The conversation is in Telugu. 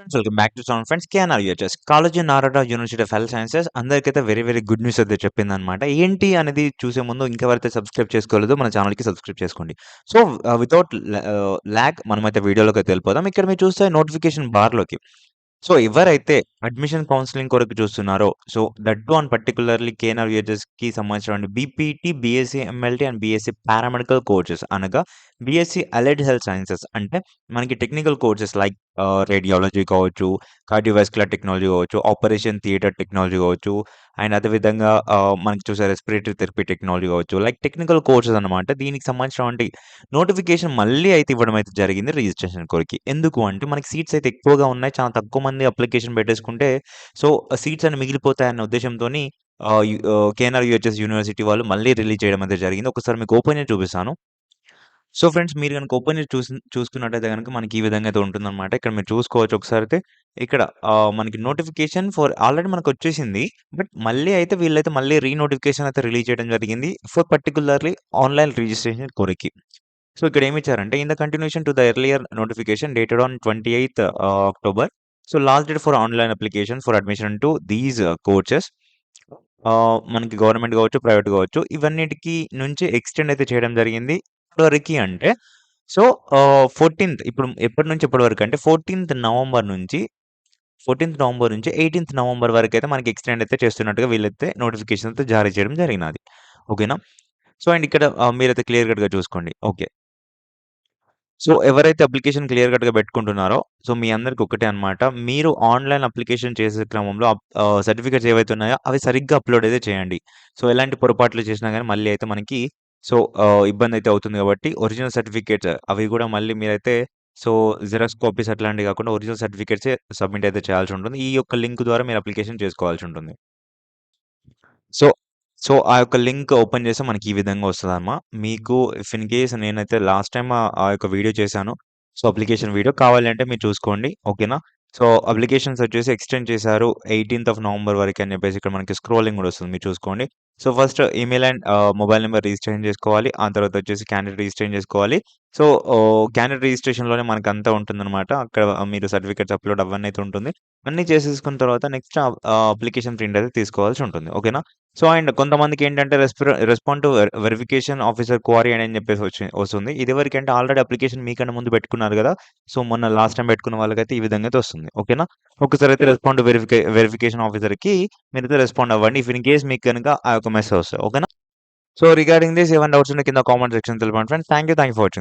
Friends welcome back to sound friends KNR UHS college నారాడా university of health sciences అందరికైతే వెరీ వెరీ గుడ్ న్యూస్ అయితే చెప్పిందనమాట ఏంటి అనేది చూసే ముందు ఇంకెవరైతే సబ్స్క్రైబ్ చేసుకోలేదో మన ఛానల్కి సబ్స్క్రైబ్ చేసుకోండి. సో వితౌట్ ల్యాక్ మనమైతే వీడియోలోకి వెళ్ళిపోదాం. ఇక్కడ మీరు చూస్తే నోటిఫికేషన్ బార్లోకి సో ఎవరైతే అడ్మిషన్ కౌన్సిలింగ్ కొరకు చూస్తున్నారో so that to and particularly KNR యూహెచ్ఎస్కి సంబంధించిన BPT BSc MLT and BSc paramedical courses అనగా బీఎస్సీ అలైడ్ హెల్త్ సైన్సెస్ అంటే మనకి టెక్నికల్ కోర్సెస్ లైక్ రేడియాలజీ కావచ్చు కార్డియోవాస్కులర్ టెక్నాలజీ కావచ్చు ఆపరేషన్ థియేటర్ టెక్నాలజీ కావచ్చు అండ్ అదేవిధంగా మనకి చూసే రెస్పిరేటరీ థెరపీ టెక్నాలజీ కావచ్చు లైక్ టెక్నికల్ కోర్సెస్ అనమాట దీనికి సంబంధించినటువంటి నోటిఫికేషన్ మళ్ళీ అయితే ఇవ్వడం అయితే జరిగింది రిజిస్ట్రేషన్ కొరికి. ఎందుకు అంటే మనకి సీట్స్ అయితే ఎక్కువగా ఉన్నాయి చాలా తక్కువ మంది అప్లికేషన్ పెట్టేసుకుంటే సో సీట్స్ అని మిగిలిపోతాయన్న ఉద్దేశంతో కేఎన్ఆర్ యూహెచ్ఎస్ యూనివర్సిటీ వాళ్ళు మళ్ళీ రిలీజ్ చేయడం అయితే జరిగింది. ఒకసారి మీకు ఓపెన్ చూపిస్తాను. సో ఫ్రెండ్స్ మీరు కనుక ఓపెన్ చేసి చూసి చూసుకున్నట్టయితే కనుక మనకి ఈ విధంగా అయితే ఉంటుందన్నమాట. ఇక్కడ మీరు చూసుకోవచ్చు ఒకసారి అయితే. ఇక్కడ మనకి నోటిఫికేషన్ ఫర్ ఆల్రెడీ మనకు వచ్చేసింది. బట్ మళ్ళీ అయితే వీళ్ళైతే మళ్ళీ రీ నోటిఫికేషన్ అయితే రిలీజ్ చేయడం జరిగింది. ఫర్ పర్టికులర్లీ ఆన్లైన్ రిజిస్ట్రేషన్ కోరికి. సో ఇక్కడ ఏమి ఇచ్చారంటే in the continuation to the earlier notification dated on twenty eighth October. So last date for online application for admission to these courses మనకి గవర్నమెంట్ కావచ్చు ప్రైవేట్ కావచ్చు. ఇవన్నిటికి నుంచి ఎక్స్టెండ్ అయితే చేయడం జరిగింది. వరకు అంటే సో ఫోర్టీన్త్ ఇప్పుడు ఎప్పటి నుంచి ఎప్పటి వరకు అంటే ఫోర్టీన్త్ నవంబర్ నుంచి ఫోర్టీన్త్ నవంబర్ నుంచి ఎయిటీన్త్ నవంబర్ వరకు అయితే మనకి ఎక్స్టెండ్ అయితే చేస్తున్నట్టుగా వీళ్ళైతే నోటిఫికేషన్ అయితే జారీ చేయడం జరిగినది. ఓకేనా? సో అండ్ ఇక్కడ మీరైతే క్లియర్ కట్గా చూసుకోండి. ఓకే. సో ఎవరైతే అప్లికేషన్ క్లియర్ కట్గా పెట్టుకుంటున్నారో సో మీ అందరికి ఒకటే అన్నమాట. మీరు ఆన్లైన్ అప్లికేషన్ చేసే క్రమంలో సర్టిఫికేట్స్ ఏవైతే ఉన్నాయో అవి సరిగ్గా అప్లోడ్ అయితే చేయండి. సో ఎలాంటి పొరపాట్లు చేసినా కానీ మళ్ళీ అయితే మనకి సో ఇబ్బంది అయితే అవుతుంది కాబట్టి ఒరిజినల్ సర్టిఫికేట్స్ అవి కూడా మళ్ళీ మీరైతే సో జిరాక్స్ కాపీస్ అట్లాంటివి కాకుండా ఒరిజినల్ సర్టిఫికేట్స్ సబ్మిట్ అయితే చేయాల్సి ఉంటుంది. ఈ యొక్క లింక్ ద్వారా మీరు అప్లికేషన్ చేసుకోవాల్సి ఉంటుంది. సో సో ఆ యొక్క లింక్ ఓపెన్ చేస్తే మనకి ఈ విధంగా వస్తుందమ్మా మీకు ఇఫ్ ఇన్ కేస్ నేనైతే లాస్ట్ టైం ఆ యొక్క వీడియో చేశాను సో అప్లికేషన్ వీడియో కావాలంటే మీరు చూసుకోండి ఓకేనా. సో అప్లికేషన్స్ వచ్చేసి ఎక్స్టెండ్ చేశారు ఎయిటీన్త్ ఆఫ్ నవంబర్ వరకు అని చెప్పేసి ఇక్కడ మనకి స్క్రోలింగ్ కూడా వస్తుంది మీరు చూసుకోండి. So first email and mobile number registration చేసుకోవాలి. ఆ తర్వాత వచ్చేసి క్యాండిడేట్ రిజిస్ట్రేషన్ చేసుకోవాలి. సో క్యాండిడేట్ రిజిస్ట్రేషన్లోనే మనకు అంతా ఉంటుందన్నమాట. అక్కడ మీరు సర్టిఫికేట్స్ అప్లోడ్ అవన్నీ అయితే ఉంటుంది. అన్నీ చేసేసుకున్న తర్వాత నెక్స్ట్ అప్లికేషన్ ప్రింట్ అయితే తీసుకోవాల్సి ఉంటుంది. ఓకేనా? సో అండ్ కొంతమందికి ఏంటంటే respir respond to verification officer query అని చెప్పేసి వచ్చి వస్తుంది. ఇది వరకు అంటే ఆల్రెడీ అప్లికేషన్ మీకన్నా ముందు పెట్టుకున్నారు కదా! సో మొన్న లాస్ట్ టైం పెట్టుకున్న వాళ్ళకైతే ఈ విధంగా అయితే వస్తుంది. ఓకేనా? ఒకసారి అయితే రెస్పాండ్ వెరిఫికే వెరిఫికేషన్ ఆఫీసర్కి మీరైతే రెస్పాండ్ అవ్వండి. ఇఫ్ ఇన్ కేస్ మీకు కనుక ఆ యొక్క మెసేజ్ వస్తుంది ఓకేనా సో రిగార్డింగ్ దిస్ ఏమైనా డౌట్స్ ఉంటే కింద comment section తెలిపండి friends thank you thank you for watching